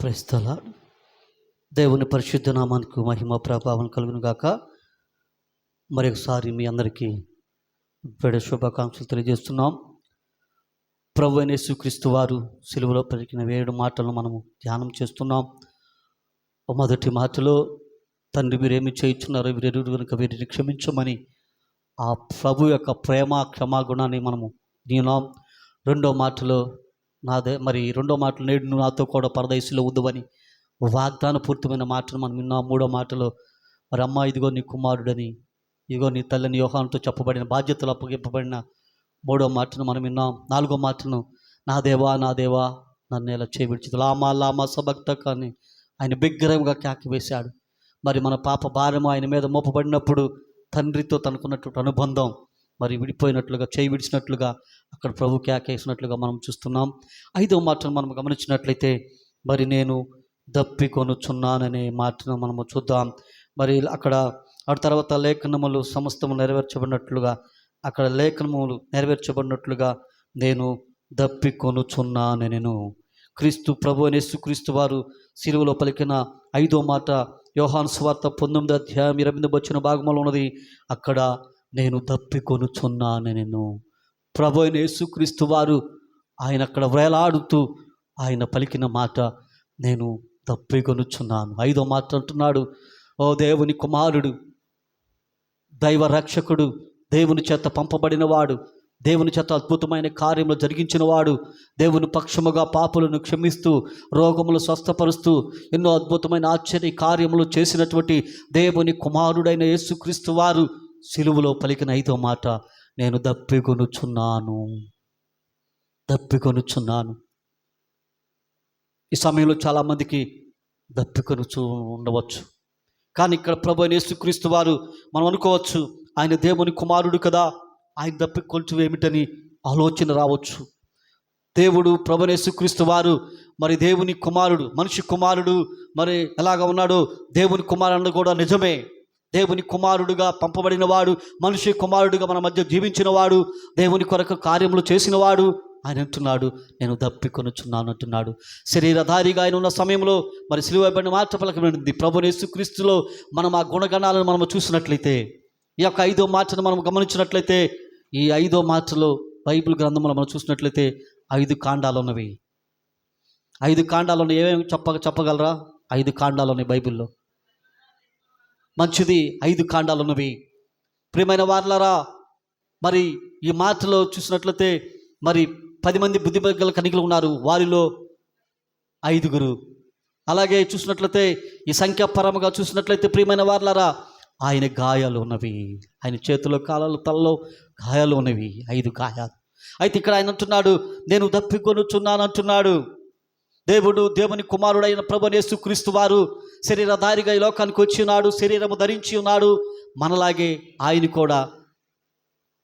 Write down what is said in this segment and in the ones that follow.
ప్రస్తుల దేవుని పరిశుద్ధ నామానికి మహిమ ప్రభావం కలుగును గాక మరొకసారి మీ అందరికీ పెడ శుభాకాంక్షలు తెలియజేస్తున్నాం. ప్రభు అయిన యేసుక్రీస్తు వారు సిలువలో పలికిన వేడు మాటలను మనము ధ్యానం చేస్తున్నాం. మొదటి మాటలో తండ్రి మీరేమి చేయించున్నారో వీరెరువురు కనుక వీరిని క్షమించమని ఆ ప్రభు యొక్క ప్రేమ క్షమాగుణాన్ని మనము దీనాం రెండో మాటలో నాదే మరి రెండో మాటలు నేడు నువ్వు నాతో కూడా పరదేశంలో ఉందని వాగ్దాన పూర్తమైన మాటను మనం విన్నాం. మూడో మాటలో మరి అమ్మ ఇదిగో నీ కుమారుడని ఇదిగో నీ తల్లిని యోహానుతో చెప్పబడిన బాధ్యతలు అప్పగింపబడిన మూడో మాటను మనం విన్నాం. నాలుగో మాటను నా దేవా నా దేవా నన్ను ఎలా చేవిడ్చదు. లామా లామా సభక్త కానీ ఆయన బిగ్గరంగా కాకి వేశాడు. మరి మన పాప భారము ఆయన మీద మోపబడినప్పుడు తండ్రితో తనకున్నటువంటి అనుబంధం మరి విడిపోయినట్లుగా చేయి విడిచినట్లుగా అక్కడ ప్రభు కేకేసినట్లుగా మనం చూస్తున్నాం. ఐదో మాటను మనం గమనించినట్లయితే మరి నేను దప్పికొనుచున్నాననే మాటను మనము చూద్దాం. మరి అక్కడ ఆ తర్వాత లేఖనములు సమస్తము నెరవేర్చబడినట్లుగా అక్కడ లేఖనములు నెరవేర్చబడినట్లుగా నేను దప్పికొనుచున్నాను నేను. క్రీస్తు ప్రభు అనేసు క్రీస్తు వారు సిలువలో పలికిన ఐదో మాట యోహాన్ స్వార్త పంతొమ్మిది అధ్యాయం ఇరవై వచ్చిన భాగంలో ఉన్నది అక్కడ నేను దప్పికొనుచున్నాను నేను. ప్రభు అయిన యేసుక్రీస్తు వారు ఆయన అక్కడ వేలాడుతూ ఆయన పలికిన మాట నేను తప్పికొనుచున్నాను. ఐదో మాట అంటున్నాడు ఓ దేవుని కుమారుడు దైవ రక్షకుడు దేవుని చేత పంపబడినవాడు దేవుని చేత అద్భుతమైన కార్యములు జరిగించినవాడు దేవుని పక్షముగా పాపులను క్షమిస్తూ రోగములు స్వస్థపరుస్తూ ఎన్నో అద్భుతమైన ఆశ్చర్య కార్యములు చేసినటువంటి దేవుని కుమారుడైన యేసుక్రీస్తు వారు సిలువలో పలికిన ఐదో మాట నేను దప్పికొనుచున్నాను. దప్పికొనుచున్నాను. ఈ సమయంలో చాలామందికి దప్పికొనుచు ఉండవచ్చు. కానీ ఇక్కడ ప్రభు యేసుక్రీస్తు వారు మనం అనుకోవచ్చు ఆయన దేవుని కుమారుడు కదా ఆయన దప్పికొంచు ఏమిటని ఆలోచన రావచ్చు. దేవుడు ప్రభు యేసుక్రీస్తు వారు మరి దేవుని కుమారుడు మనిషి కుమారుడు మరి ఎలాగ ఉన్నాడో దేవుని కుమారుడు కూడా నిజమే. దేవుని కుమారుడుగా పంపబడినవాడు మనిషి కుమారుడుగా మన మధ్య జీవించినవాడు దేవుని కొరకు కార్యములు చేసినవాడు ఆయన అంటున్నాడు నేను దప్పికొనుచున్నాను అంటున్నాడు. శరీరధారిగా ఆయన ఉన్న సమయంలో మరి సిలువబడిన మాట పలకబడింది. ప్రభు యేసుక్రీస్తులో మనం ఆ గుణగణాలను మనం చూసినట్లయితే ఈ యొక్క ఐదో మాటను మనం గమనించినట్లయితే ఈ ఐదో మాటలో బైబిల్ గ్రంథంలో మనం చూసినట్లయితే ఐదు కాండాలు ఉన్నవి. ఐదు కాండాలు ఉన్నాయి ఏమేమి చెప్ప చెప్పగలరా? ఐదు కాండాలు ఉన్నాయి బైబిల్లో. మంచిది ఐదు కాండాలు ఉన్నవి ప్రియమైన వార్లరా మరి ఈ మాటలో చూసినట్లయితే మరి పది మంది బుద్ధి కనికలు ఉన్నారు. వారిలో ఐదుగురు. అలాగే చూసినట్లయితే ఈ సంఖ్యాపరముగా చూసినట్లయితే ప్రియమైన వార్లరా ఆయన గాయాలు ఉన్నవి ఆయన చేతిలో కాలాలు తలలో గాయాలు ఉన్నవి ఐదు గాయాలు. అయితే ఇక్కడ ఆయన అంటున్నాడు నేను దప్పికొనుచున్నాను అంటున్నాడు దేవుడు దేవుని కుమారుడైన ప్రభనేసు క్రీస్తు వారు శరీరధారిగా ఈ లోకానికి వచ్చి ఉన్నాడు శరీరము ధరించి ఉన్నాడు. మనలాగే ఆయన కూడా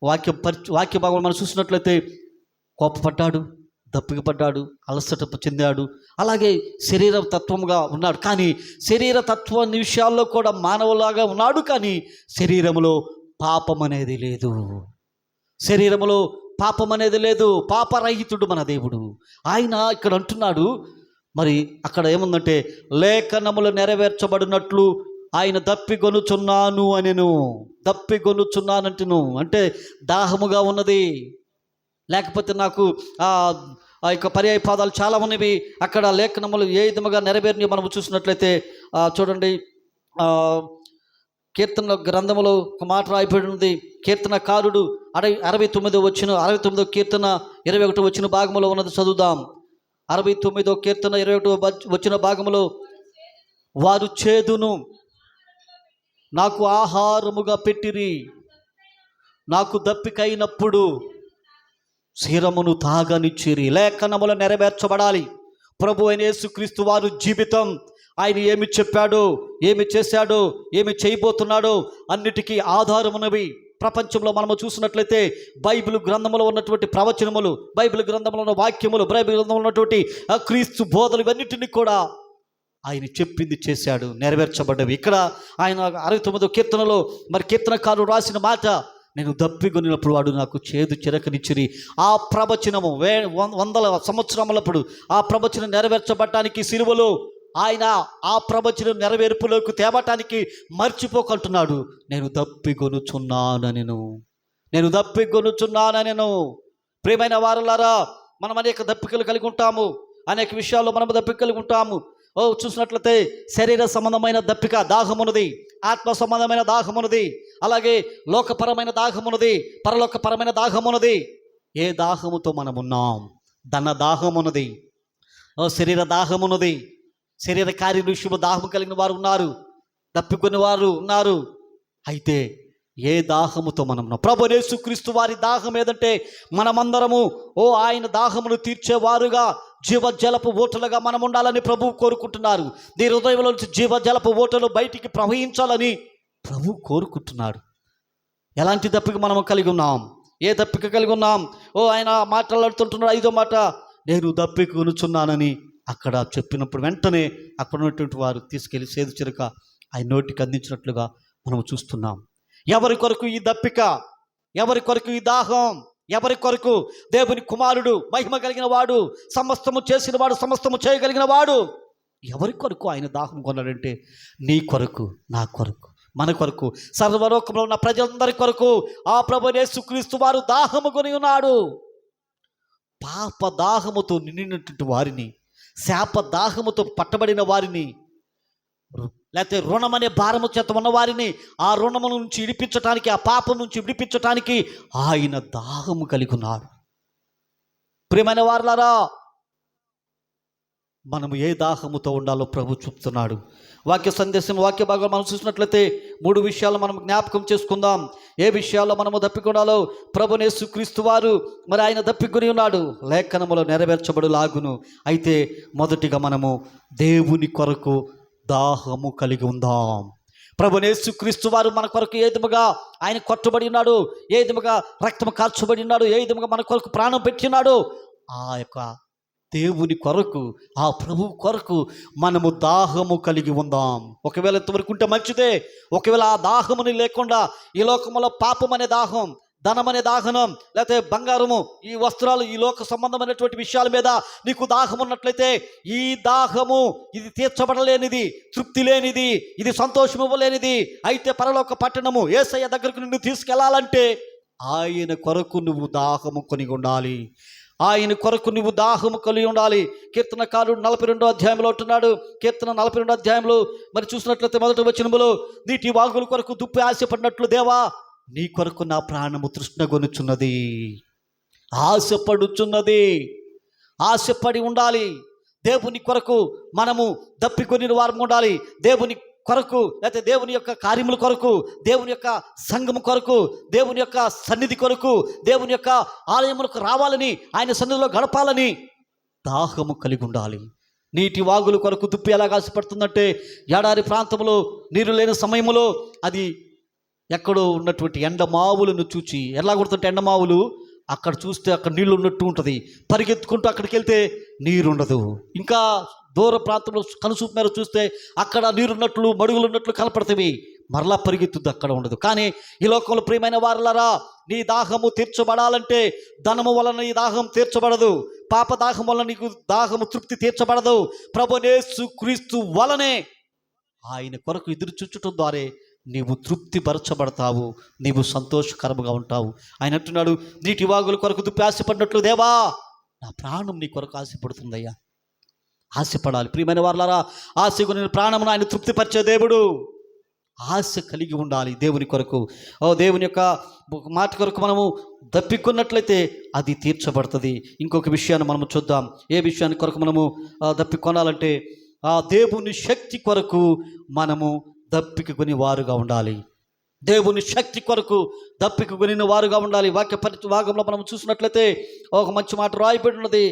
వాక్య పరి వాక్య భాగం మనం చూసినట్లయితే కోపపడ్డాడు దప్పిక పడ్డాడు అలసట చెందాడు. అలాగే శరీర తత్వముగా ఉన్నాడు. కానీ శరీర తత్వం విషయాల్లో కూడా మానవులాగా ఉన్నాడు. కానీ శరీరములో పాపం అనేది లేదు. శరీరములో పాపం అనేది లేదు. పాపరహితుడు మన దేవుడు. ఆయన ఇక్కడ అంటున్నాడు మరి అక్కడ ఏముందంటే లేఖనములు నెరవేర్చబడినట్లు ఆయన దప్పిగొనుచున్నాను అనెను. దప్పిగొనుచున్నానంటును అంటే దాహముగా ఉన్నది. లేకపోతే నాకు ఆ ఆ యొక్క పర్యాయ పాదాలు చాలా ఉన్నవి. అక్కడ లేఖనములు ఏ విధముగా నెరవేరిని మనం చూసినట్లయితే చూడండి కీర్తన గ్రంథములో ఒక మాట రాయబడి ఉంది. కీర్తనకారుడు అరవై అరవై తొమ్మిదో వచ్చిన అరవై తొమ్మిదో కీర్తన ఇరవై ఒకటి వచ్చిన భాగంలో ఉన్నది చదువుదాం. అరవై తొమ్మిదో కీర్తన ఇరవై ఒకటో వచ్చిన భాగంలో వారు చేదును నాకు ఆహారముగా పెట్టిరి నాకు దప్పికైనప్పుడు శిరమును తాగనిచ్చిరి లేఖనములు నెరవేర్చబడాలి. ప్రభు అయిన యేసుక్రీస్తు వారు జీవితం ఆయన ఏమి చెప్పాడో ఏమి చేశాడో ఏమి చేయబోతున్నాడో అన్నిటికీ ఆధారమునవి ప్రపంచంలో మనము చూసినట్లయితే బైబిల్ గ్రంథంలో ఉన్నటువంటి ప్రవచనములు బైబిల్ గ్రంథంలో ఉన్న వాక్యములు బైబిల్ గ్రంథంలో ఉన్నటువంటి క్రీస్తు బోధలు ఇవన్నిటిని కూడా ఆయన చెప్పింది చేశాడు నెరవేర్చబడ్డవి. ఇక్కడ ఆయన అరవై తొమ్మిదో కీర్తనలో మరి కీర్తనకారు రాసిన మాట నేను దప్పిగొనినప్పుడు వాడు నాకు చేదు చిరకనిచ్చిరి. ఆ ప్రవచనము వే వందల సంవత్సరములప్పుడు ఆ ప్రవచనం నెరవేర్చబడటానికి సిలువలో ఆయన ఆ ప్రవచనం నెరవేర్పులోకి తేవటానికి మర్చిపోకుంటున్నాడు. నేను దప్పికొనుచున్నాను నేను నేను నేను ప్రియమైన వారులారా మనం అనేక దప్పికలు కలిగి ఉంటాము. అనేక విషయాల్లో మనం దప్పిక కలిగి ఉంటాము. ఓ చూసినట్లయితే శరీర సంబంధమైన దప్పిక దాహమున్నది ఆత్మ సంబంధమైన దాహమున్నది అలాగే లోకపరమైన దాహమున్నది పరలోకపరమైన దాహమున్నది. ఏ దాహముతో మనం ఉన్నాం ధన దాహమున్నది ఓ శరీర దాహమున్నది శరీర కార్య విషయంలో దాహము కలిగిన వారు ఉన్నారు తప్పికొని వారు ఉన్నారు. అయితే ఏ దాహముతో మనం ఉన్నాం ప్రభు యేసుక్రీస్తు వారి దాహం ఏదంటే మనమందరము ఓ ఆయన దాహమును తీర్చేవారుగా జీవజలపు ఓటలుగా మనం ఉండాలని ప్రభు కోరుకుంటున్నారు. నీ హృదయంలో నుంచి జీవజలపు ఓటలు బయటికి ప్రవహించాలని ప్రభు కోరుకుంటున్నాడు. ఎలాంటి తప్పిక మనం కలిగి ఉన్నాం? ఏ తప్పిక కలిగి ఉన్నాం? ఓ ఆయన మాట్లాడుతుంటున్నాడు ఐదో మాట నేను దప్పికొనుచున్నానని అక్కడ చెప్పినప్పుడు వెంటనే అక్కడ ఉన్నటువంటి వారు తీసుకెళ్ళి సేదు చిరక ఆయన నోటికి అందించినట్లుగా మనం చూస్తున్నాం. ఎవరి కొరకు ఈ దప్పిక? ఎవరి కొరకు ఈ దాహం? ఎవరి కొరకు? దేవుని కుమారుడు మహిమ కలిగిన వాడు సమస్తము చేసిన వాడు సమస్తము చేయగలిగిన వాడు. ఎవరి కొరకు ఆయన దాహం కొన్నాడంటే నీ కొరకు నా కొరకు మన కొరకు సర్వలోకంలో ఉన్న ప్రజలందరి కొరకు ఆ ప్రభు యేసుక్రీస్తు వారు దాహము కొని ఉన్నాడు. పాప దాహముతో నిండినటువంటి వారిని శాప దాహముతో పట్టబడిన వారిని లేకపోతే రుణం అనే భారము చేత ఉన్న వారిని ఆ రుణము నుంచి విడిపించటానికి ఆ పాపం నుంచి విడిపించటానికి ఆయన దాహము కలిగి ఉన్నారు ప్రియమైన వారులారా మనము ఏ దాహముతో ఉండాలో ప్రభు చూపుతున్నాడు. వాక్య సందేశం వాక్య భాగం మనం చూసినట్లయితే మూడు విషయాలు మనం జ్ఞాపకం చేసుకుందాం. ఏ విషయాల్లో మనము దప్పికొనాలో ప్రభునేసు సుక్రీస్తు వారు మరి ఆయన దప్పికొని ఉన్నాడు. లేఖనములో నెరవేర్చబడు లాగును అయితే మొదటిగా మనము దేవుని కొరకు దాహము కలిగి ఉందాం. ప్రభునేసు క్రీస్తు వారు మన కొరకు ఏ విధముగా ఆయన కొట్టబడి ఉన్నాడు? ఏ విధముగా రక్తం కార్చబడి ఉన్నాడు? ఏ విధముగా మన కొరకు ప్రాణం పెట్టినాడు ఆ యొక్క దేవుని కొరకు ఆ ప్రభు కొరకు మనము దాహము కలిగి ఉందాం. ఒకవేళ ఇంతవరకు ఉంటే మంచిదే. ఒకవేళ ఆ దాహముని లేకుండా ఈ లోకములో పాపం అనే దాహం ధనం అనే దాహనం లేకపోతే బంగారము ఈ వస్త్రాలు ఈ లోక సంబంధమైనటువంటి విషయాల మీద నీకు దాహం ఉన్నట్లయితే ఈ దాహము ఇది తీర్చబడలేనిది తృప్తి లేనిది ఇది సంతోషం ఇవ్వలేనిది. అయితే పరలోక పట్టణము ఏసయ్య దగ్గరకు నిన్ను తీసుకెళ్ళాలంటే ఆయన కొరకు నువ్వు దాహము కొని ఉండాలి. ఆయన కొరకు నువ్వు దాహము కలిగి ఉండాలి. కీర్తనకారుడు నలభై రెండో అధ్యాయంలో ఉంటున్నాడు కీర్తన నలభై రెండో అధ్యాయంలో మరి చూసినట్లయితే మొదటి వచ్చినములో నీటి వాగుల కొరకు దుప్పి ఆశపడినట్లు దేవా నీ కొరకు నా ప్రాణము తృష్ణగొనుచున్నది. ఆశపడుచున్నది. ఆశపడి ఉండాలి. దేవుని కొరకు మనము దప్పికొని వారం ఉండాలి. దేవుని కొరకు లేకపోతే దేవుని యొక్క కార్యముల కొరకు దేవుని యొక్క సంఘము కొరకు దేవుని యొక్క సన్నిధి కొరకు దేవుని యొక్క ఆలయములకు రావాలని ఆయన సన్నిధిలో గడపాలని దాహము కలిగి ఉండాలి. నీటి వాగుల కొరకు దుప్పి ఎలా ఆశపడుతుందంటే ఏడాది ప్రాంతంలో నీరు లేని సమయంలో అది ఎక్కడో ఉన్నటువంటి ఎండమావులను చూచి ఎలా గుర్తుంటే ఎండమావులు అక్కడ చూస్తే అక్కడ నీళ్ళు ఉన్నట్టు ఉంటుంది. పరిగెత్తుకుంటూ అక్కడికి వెళ్తే నీరు ఉండదు ఇంకా దూర ప్రాంతంలో కనుసూపు మేర చూస్తే అక్కడ నీరున్నట్లు మడుగులు ఉన్నట్లు కనపడతాయి మరలా పరిగెత్తుద్ది అక్కడ ఉండదు. కానీ ఈ లోకంలో ప్రియమైన వారలరా నీ దాహము తీర్చబడాలంటే ధనము వలన నీ దాహం తీర్చబడదు. పాప దాహం వలన నీకు దాహము తృప్తి తీర్చబడదు. ప్రభునేసు క్రీస్తు వలనే ఆయన కొరకు ఎదురు చూచటం ద్వారా నీవు తృప్తి పరచబడతావు నీవు సంతోషకరముగా ఉంటావు. ఆయన అంటున్నాడు నీటి వాగుల కొరకు దుప్పి ఆశపడినట్లు దేవా నా ప్రాణం నీ కొరకు ఆశపడుతుందయ్యా. ఆశపడాలి. ప్రియమైన వారులారా ఆశకు నేను ప్రాణమును ఆయన తృప్తిపరిచే దేవుడు. ఆశ కలిగి ఉండాలి దేవుని కొరకు. ఓ దేవుని యొక్క మాట కొరకు మనము దప్పికొన్నట్లయితే అది తీర్చబడుతుంది. ఇంకొక విషయాన్ని మనము చూద్దాం. ఏ విషయాన్ని కొరకు మనము దప్పికొనాలంటే ఆ దేవుని శక్తి కొరకు మనము దప్పికొని వారుగా ఉండాలి. దేవుని శక్తి కొరకు దప్పికొని వారుగా ఉండాలి. వాక్య పరి భాగంలో మనం చూసినట్లయితే ఒక మంచి మాట రాయబడి ఉన్నది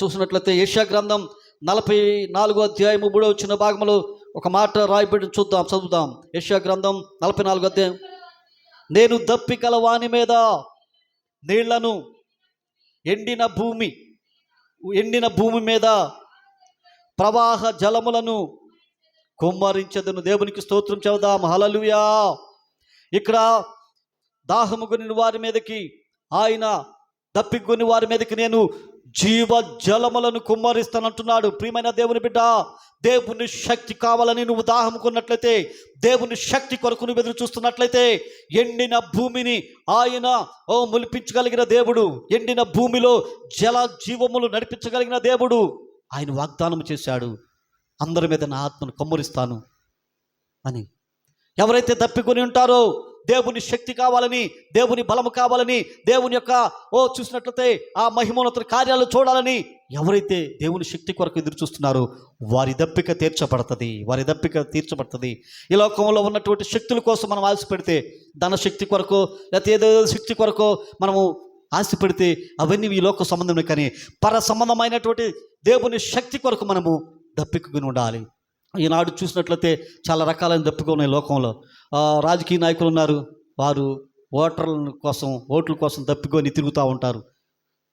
చూసినట్లయితే యశా గ్రంథం నలభై నాలుగో అధ్యాయము మూడో వచ్చిన భాగంలో ఒక మాట రాయబడి చూద్దాం చదువుదాం. యశా గ్రంథం నలభై నాలుగో అధ్యాయం. నేను దప్పికల వాని మీద నీళ్ళను ఎండిన భూమి ఎండిన భూమి మీద ప్రవాహ జలములను కుమ్మరించదును. దేవునికి స్తోత్రం చెబుదాం. హలలుయా ఇక్కడ దాహముగొని వారి మీదకి ఆయన దప్పికొని వారి మీదకి నేను జీవ జలములను కుమ్మరిస్తానంటున్నాడు. ప్రియమైన దేవుని బిడ్డ దేవుని శక్తి కావాలని నువ్వు దాహముకున్నట్లయితే దేవుని శక్తి కొరకు నువ్వు ఎదురు చూస్తున్నట్లయితే ఎండిన భూమిని ఆయన ఓ ములిపించగలిగిన దేవుడు ఎండిన భూమిలో జల జీవములు నడిపించగలిగిన దేవుడు ఆయన వాగ్దానం చేశాడు. అందరి మీద నా ఆత్మను కమ్మరిస్తాను అని. ఎవరైతే తప్పికొని ఉంటారో దేవుని శక్తి కావాలని దేవుని బలము కావాలని దేవుని యొక్క ఓ చూసినట్లయితే ఆ మహిమోన్నత కార్యాలు చూడాలని ఎవరైతే దేవుని శక్తి కొరకు ఎదురు చూస్తున్నారో వారి దప్పిక తీర్చబడుతుంది వారి దప్పిక తీర్చబడుతుంది. ఈ లోకంలో ఉన్నటువంటి శక్తుల కోసం మనం ఆశ పెడితే ధన శక్తి కొరకు లేకపోతే ఏదో శక్తి కొరకు మనము ఆశ పెడితే అవన్నీ ఈ లోక సంబంధమే కానీ పర సంబంధమైనటువంటి దేవుని శక్తి కొరకు మనము దప్పికొని ఉండాలి. ఈనాడు చూసినట్లయితే చాలా రకాలైన దప్పిక ఉన్నాయి లోకంలో. రాజకీయ నాయకులు ఉన్నారు. వారు ఓటర్ల కోసం ఓట్ల కోసం దప్పికొని తిరుగుతూ ఉంటారు.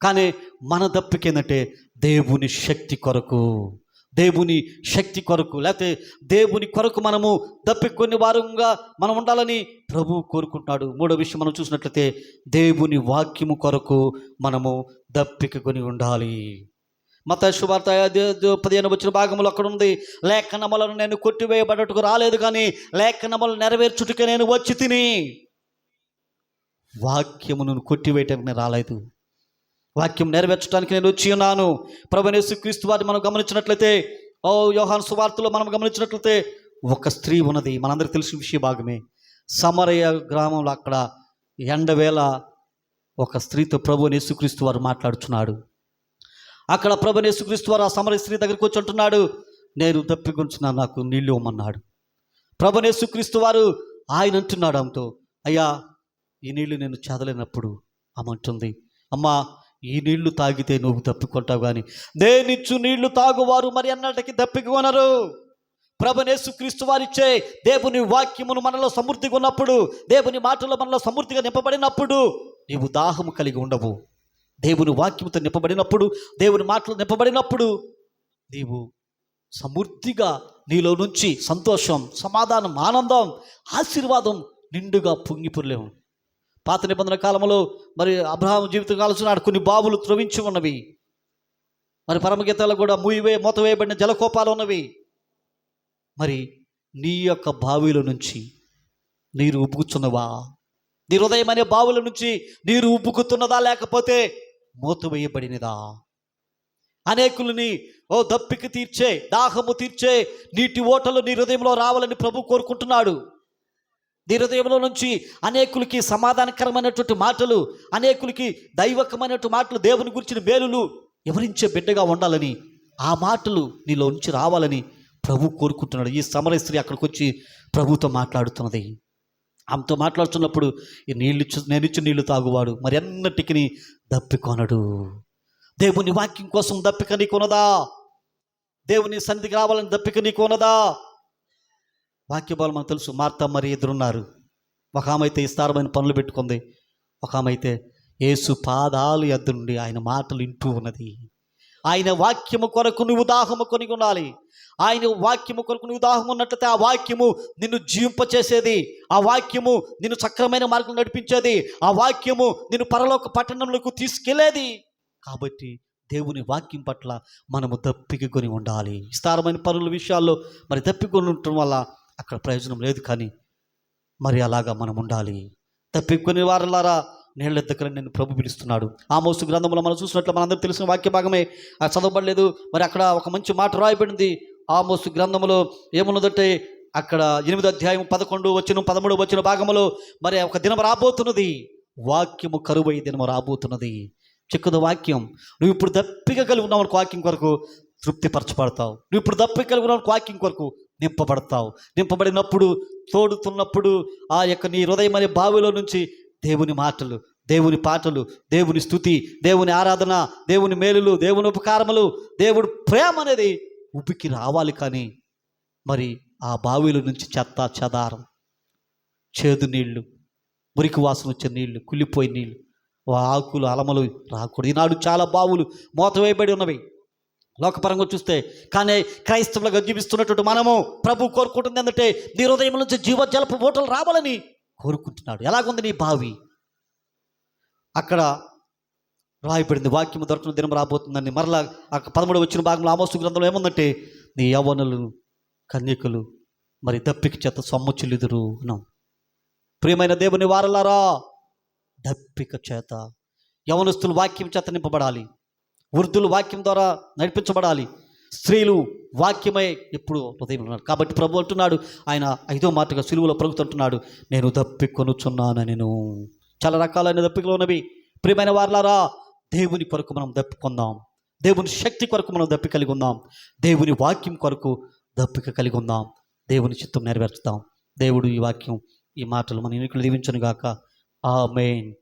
కానీ మన దప్పిక ఏంటంటే దేవుని శక్తి కొరకు. దేవుని శక్తి కొరకు. లేకపోతే దేవుని కొరకు మనము దప్పికొని వారంగా మనం ఉండాలని ప్రభు కోరుకుంటున్నాడు. మూడో విషయం మనం చూసినట్లయితే దేవుని వాక్యము కొరకు మనము దప్పిక కొని ఉండాలి. మత శుభార్త పదిహేను వచ్చిన భాగంలో అక్కడ ఉంది. లేఖనములను నేను కొట్టివేయబడటకు రాలేదు కానీ లేఖనములు నెరవేర్చుటకే నేను వచ్చి తిని వాక్యమును కొట్టివేయటానికి నేను రాలేదు. వాక్యం నెరవేర్చడానికి నేను వచ్చి ఉన్నాను. ప్రభనేసు క్రీస్తు వారిని మనం గమనించినట్లయితే ఓ యోహాన్ సువార్తలో మనం గమనించినట్లయితే ఒక స్త్రీ ఉన్నది. మనందరికీ తెలిసిన విషయ భాగమే. సమరయ గ్రామంలో అక్కడ ఎండవేళ ఒక స్త్రీతో ప్రభు యేసుక్రీస్తు వారు మాట్లాడుచున్నాడు. అక్కడ ప్రభు యేసుక్రీస్తు వారు ఆ సమర స్త్రీ దగ్గరికి వచ్చి అంటున్నాడు నేను తప్పికొంచున్నాను నాకు నీళ్ళు ఇవ్వమన్నాడు. ప్రభు యేసుక్రీస్తు వారు ఆయన అంటున్నాడు ఆమెతో అయ్యా ఈ నీళ్ళు నేను చదలేనప్పుడు ఆమె అంటుంది అమ్మా ఈ నీళ్ళు తాగితే నువ్వు తప్పికొంటావు కానీ నేనిచ్చు నీళ్ళు తాగువారు మరి అన్నటికి తప్పికొనరు. ప్రభనేసు క్రీస్తు వారిచ్చే దేవుని వాక్యమును మనలో సమృద్ధిగా ఉన్నప్పుడు దేవుని మాటలు మనలో సమృద్ధిగా నింపబడినప్పుడు నీవు దాహము కలిగి ఉండవు. దేవుని వాక్యముతో నింపబడినప్పుడు దేవుని మాటలు నింపబడినప్పుడు నీవు సమృద్ధిగా నీలో నుంచి సంతోషం సమాధానం ఆనందం ఆశీర్వాదం నిండుగా పొంగిపురలేము పాత నిబంధన కాలంలో మరి అబ్రహాం జీవితం కాల్చున్నాడు కొన్ని బావులు త్రవించి ఉన్నవి. మరి పరమగీతాలు కూడా మూయివే మూతవేయబడిన జలకోపాలు ఉన్నవి. మరి నీ యొక్క బావిలో నుంచి నీరు ఉబ్బుకుతున్నవా? నీ హృదయం అనే బావుల నుంచి నీరు ఉబ్బుకుతున్నదా? లేకపోతే మూతవేయబడినదా అనేకులని ఓ దప్పికి తీర్చే దాహము తీర్చే నీటి ఓటలు నీ హృదయంలో రావాలని ప్రభు కోరుకుంటున్నాడు. నీ హృదయంలో నుంచి అనేకులకి సమాధానకరమైనటువంటి మాటలు అనేకులకి దైవకమైనటువంటి మాటలు దేవుని గురించిన మేలులు వివరించే బిడ్డగా ఉండాలని ఆ మాటలు నీలో నుంచి రావాలని ప్రభు కోరుకుంటున్నాడు. ఈ సమరస్త్రీ అక్కడికి వచ్చి ప్రభుతో మాట్లాడుతున్నది. ఆమెతో మాట్లాడుతున్నప్పుడు ఈ నీళ్ళు నేను ఇచ్చి నీళ్ళు తాగువాడు మరి ఎన్నటికి దప్పికొనడు దేవుని వాక్యం కోసం దప్పిక నీకున్నదా దేవుని సన్నిధికి రావాలని దప్పిక నీకున్నదా వాక్య బలం మనకు తెలుసు. మార్త మరి ఎదురున్నారు. ఒక ఆమె అయితే విస్తారమైన పనులు పెట్టుకుంది. ఒక ఆమె అయితే యేసు పాదాలు ఎద్దుండి ఆయన మాటలు వింటూ ఉన్నది. ఆయన వాక్యము కొరకు నువ్వు దాహము కొని ఉండాలి. ఆయన వాక్యము కొరకు నువ్వు దాహం ఉన్నట్లయితే ఆ వాక్యము నిన్ను జీవింపచేసేది. ఆ వాక్యము నిన్ను సక్రమైన మార్గం నడిపించేది. ఆ వాక్యము నిన్ను పరలోక పట్టణంలోకి తీసుకెళ్ళేది. కాబట్టి దేవుని వాక్యం పట్ల మనము దప్పికొని ఉండాలి. విస్తారమైన పనుల విషయాల్లో మరి దప్పికొని ఉండటం వల్ల అక్కడ ప్రయోజనం లేదు కానీ మరి అలాగా మనం ఉండాలి. తప్పికొని వారలారా నీళ్ళ దగ్గర నేను ప్రభు పిలుస్తున్నాడు. ఆ మోసు గ్రంథంలో మనం చూసినట్లు మనందరూ తెలిసిన వాక్య భాగమే. అది చదవబడలేదు. మరి అక్కడ ఒక మంచి మాట రాయబడింది. ఆ మోసు గ్రంథంలో ఏమున్నదంటే అక్కడ ఎనిమిది అధ్యాయం పదకొండు వచ్చిన పదమూడు వచ్చిన భాగంలో మరి ఒక దినం రాబోతున్నది. వాక్యము కరువై దినము రాబోతున్నది. చిక్కదు వాక్యం. నువ్వు ఇప్పుడు దప్పిక కలిగి ఉన్నావు వాక్యం కొరకు తృప్తిపరచబడతావు. నువ్వు ఇప్పుడు దప్పిక కలిగి ఉన్నావు వాక్యం కొరకు నింపబడతావు. నింపబడినప్పుడు తోడుతున్నప్పుడు ఆ యొక్క నీ హృదయం అనే బావిలో నుంచి దేవుని మాటలు దేవుని పాటలు దేవుని స్థుతి దేవుని ఆరాధన దేవుని మేలులు దేవుని ఉపకారములు దేవుడు ప్రేమ అనేది ఉబ్బికి రావాలి కానీ మరి ఆ బావిలో నుంచి చెత్త చెదారం చేదు నీళ్ళు మురికి వాసన వచ్చే నీళ్ళు కుళ్ళిపోయిన నీళ్ళు ఆకులు అలమలు రాకూడదు. ఈనాడు చాలా బావులు మూతవేయబడి ఉన్నవి. లోకపరంగా చూస్తే కానీ క్రైస్తవులుగా జీవిస్తున్నటువంటి మనము ప్రభు కోరుకుంటుంది ఏంటంటే నీ హృదయం నుంచి జీవజలపు ఓటలు రావాలని కోరుకుంటున్నాడు. ఎలాగుంది నీ బావి? అక్కడ రాయబడింది వాక్యం దొరకని దినం రాబోతుందని మరలా అక్కడ పదమూడు వచ్చిన భాగంలో ఆమోసు గ్రంథంలో ఏముందంటే నీ యవ్వనులు కన్యకులు మరి దప్పిక చేత సొమ్ముచులిదురు అన్నాం. ప్రియమైన దేవుని వారలారా దప్పిక చేత యవనస్తులు వాక్యం చేత నింపబడాలి. వృద్ధులు వాక్యం ద్వారా నడిపించబడాలి. స్త్రీలు వాక్యమై ఎప్పుడు హృదయం ఉన్నారు. కాబట్టి ప్రభు అంటున్నాడు ఆయన ఐదో మాటగా సులువులో పలుకుతుంటున్నాడు నేను దప్పికొనుచున్నాను నేను చాలా రకాలైన దప్పికలు ఉన్నవి. ప్రియమైన వారలారా దేవుని కొరకు మనం దప్పికొందాం. దేవుని శక్తి కొరకు మనం దప్పి కలిగి ఉందాం. దేవుని వాక్యం కొరకు దప్పిక కలిగి ఉందాం. దేవుని చిత్తం నెరవేర్చుతాం దేవుడు ఈ వాక్యం ఈ మాటలు మన ఎన్నికలు దీవించను గాక ఆ మెయిన్